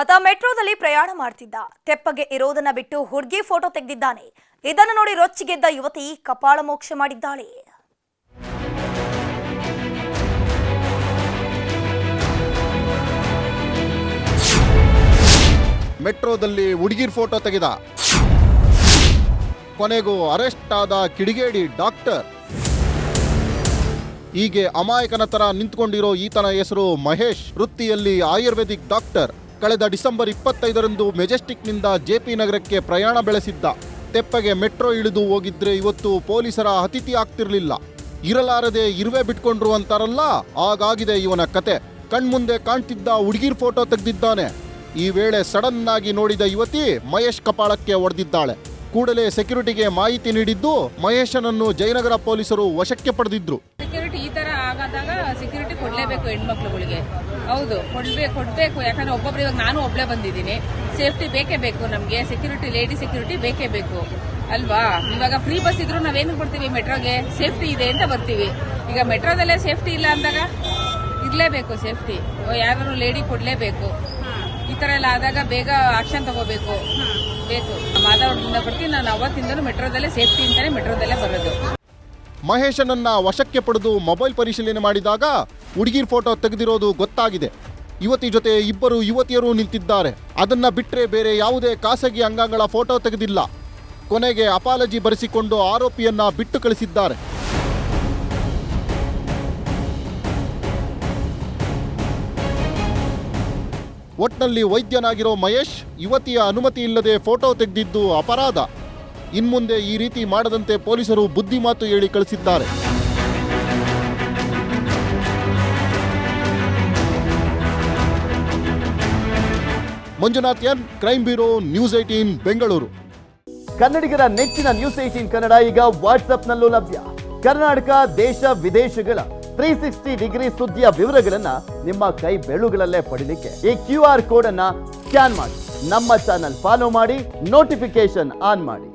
ಆತ ಮೆಟ್ರೋದಲ್ಲಿ ಪ್ರಯಾಣ ಮಾಡ್ತಿದ್ದ. ತೆಪ್ಪಗೆ ಇರೋದನ್ನ ಬಿಟ್ಟು ಹುಡುಗಿ ಫೋಟೋ ತೆಗೆದಿದ್ದಾನೆ. ಇದನ್ನು ನೋಡಿ ರೊಚ್ಚಿಗೆದ್ದ ಯುವತಿ ಕಪಾಳ ಮೋಕ್ಷ ಮಾಡಿದ್ದಾಳೆ. ಮೆಟ್ರೋದಲ್ಲಿ ಹುಡುಗಿರ್ ಫೋಟೋ ತೆಗೆದ. ಕೊನೆಗೂ ಅರೆಸ್ಟ್ ಆದ ಕಿಡಿಗೇಡಿ ಡಾಕ್ಟರ್. ಹೀಗೆ ಅಮಾಯಕನ ತರ ನಿಂತ್ಕೊಂಡಿರೋ ಈತನ ಹೆಸರು ಮಹೇಶ್, ವೃತ್ತಿಯಲ್ಲಿ ಆಯುರ್ವೇದಿಕ್ ಡಾಕ್ಟರ್. ಕಳೆದ ಡಿಸೆಂಬರ್ ಇಪ್ಪತ್ತೈದರಂದು ಮೆಜೆಸ್ಟಿಕ್ನಿಂದ ಜೆಪಿ ನಗರಕ್ಕೆ ಪ್ರಯಾಣ ಬೆಳೆಸಿದ್ದ. ತೆಪ್ಪಗೆ ಮೆಟ್ರೋ ಇಳಿದು ಹೋಗಿದ್ರೆ ಇವತ್ತು ಪೊಲೀಸರ ಅತಿಥಿ ಆಗ್ತಿರ್ಲಿಲ್ಲ. ಇರಲಾರದೆ ಇರುವೆ ಬಿಟ್ಕೊಂಡ್ರು ಅಂತಾರಲ್ಲ ಆಗಾಗಿದೆ ಇವನ ಕತೆ. ಕಣ್ಮುಂದೆ ಕಾಣ್ತಿದ್ದ ಹುಡುಗಿರ್ ಫೋಟೋ ತೆಗೆದಿದ್ದಾನೆ. ಈ ವೇಳೆ ಸಡನ್ ಆಗಿ ನೋಡಿದ ಯುವತಿ ಮಹೇಶ್ ಕಪಾಳಕ್ಕೆ ಒಡೆದಿದ್ದಾಳೆ. ಕೂಡಲೇ ಸೆಕ್ಯೂರಿಟಿಗೆ ಮಾಹಿತಿ ನೀಡಿದ್ದು ಮಹೇಶನನ್ನು ಜಯನಗರ ಪೊಲೀಸರು ವಶಕ್ಕೆ ಪಡೆದಿದ್ರು. ಕೊಡ್ಲೇಬೇಕು ಹೆಣ್ಮಕ್ಳುಗಳಿಗೆ. ಹೌದು ಕೊಡ್ಬೇಕು ಕೊಡ್ಬೇಕು. ಯಾಕಂದ್ರೆ ಒಬ್ಬೊಬ್ರು ಇವಾಗ ನಾನು ಒಬ್ಳೆ ಬಂದಿದ್ದೀನಿ. ಸೇಫ್ಟಿ ಬೇಕೇ ಬೇಕು ನಮಗೆ. ಸೆಕ್ಯೂರಿಟಿ ಲೇಡಿ ಸೆಕ್ಯೂರಿಟಿ ಬೇಕೇ ಬೇಕು. ಅಲ್ವಾ? ಇವಾಗ ಫ್ರೀ ಬಸ್ ಇದ್ರು ನಾವೇನು ಕೊಡ್ತೀವಿ ಮೆಟ್ರೋಗೆ? ಸೇಫ್ಟಿ ಇದೆ ಅಂತ ಬರ್ತೀವಿ. ಈಗ ಮೆಟ್ರೋದಲ್ಲೇ ಸೇಫ್ಟಿ ಇಲ್ಲ ಅಂದಾಗ ಇರಲೇಬೇಕು ಸೇಫ್ಟಿ ಯಾರು ಲೇಡಿ ಕೊಡ್ಲೇಬೇಕು. ಈ ಥರ ಎಲ್ಲ ಆದಾಗ ಬೇಗ ಆಕ್ಷನ್ ತಗೋಬೇಕು. ಬೇಕು. ಮಾತಾಡೋದ್ರಿಂದ ಬರ್ತೀನಿ ನಾನು ಅವತ್ತಿಂದ ಮೆಟ್ರೋದಲ್ಲೇ ಸೇಫ್ಟಿ ಅಂತಾನೆ ಮೆಟ್ರೋದಲ್ಲೇ ಬರೋದು. ಮಹೇಶನನ್ನ ವಶಕ್ಕೆ ಪಡೆದು ಮೊಬೈಲ್ ಪರಿಶೀಲನೆ ಮಾಡಿದಾಗ ಹುಡುಗಿರ್ ಫೋಟೋ ತೆಗೆದಿರೋದು ಗೊತ್ತಾಗಿದೆ. ಯುವತಿ ಜೊತೆ ಇಬ್ಬರು ಯುವತಿಯರು ನಿಂತಿದ್ದಾರೆ. ಅದನ್ನ ಬಿಟ್ಟರೆ ಬೇರೆ ಯಾವುದೇ ಖಾಸಗಿ ಅಂಗಾಂಗಳ ಫೋಟೋ ತೆಗೆದಿಲ್ಲ. ಕೊನೆಗೆ ಅಪಾಲಜಿ ಬರೆಸಿಕೊಂಡು ಆರೋಪಿಯನ್ನ ಬಿಟ್ಟು ಕಳಿಸಿದ್ದಾರೆ. ಒಟ್ನಲ್ಲಿ ವೈದ್ಯನಾಗಿರೋ ಮಹೇಶ್, ಯುವತಿಯ ಅನುಮತಿ ಇಲ್ಲದೆ ಫೋಟೋ ತೆಗೆದಿದ್ದು ಅಪರಾಧ. ಇನ್ಮುಂದೆ ಈ ರೀತಿ ಮಾಡದಂತೆ ಪೊಲೀಸರು ಬುದ್ಧಿ ಮಾತು ಹೇಳಿ ಕಳಿಸಿದ್ದಾರೆ. Manjunath N crime bureau, news eighteen Bengaluru. ಕನ್ನಡಿಗರ ನೆಚ್ಚಿನ ನ್ಯೂಸ್ ಏಟೀನ್ ಕನ್ನಡ ಈಗ ವಾಟ್ಸ್ಆಪ್ನಲ್ಲೂ ಲಭ್ಯ. ಕರ್ನಾಟಕ, ದೇಶ, ವಿದೇಶಗಳ ತ್ರೀ ಸಿಕ್ಸ್ಟಿ ಡಿಗ್ರಿ ಸುದ್ದಿಯ ವಿವರಗಳನ್ನ ನಿಮ್ಮ ಕೈ ಬೆಳುಗಳಲ್ಲೇ ಪಡಿಲಿಕ್ಕೆ ಈ ಕ್ಯೂ ಆರ್ ಕೋಡ್ ಅನ್ನ ಸ್ಕ್ಯಾನ್ ಮಾಡಿ. ನಮ್ಮ ಚಾನಲ್ ಫಾಲೋ ಮಾಡಿ ನೋಟಿಫಿಕೇಶನ್ ಆನ್ ಮಾಡಿ.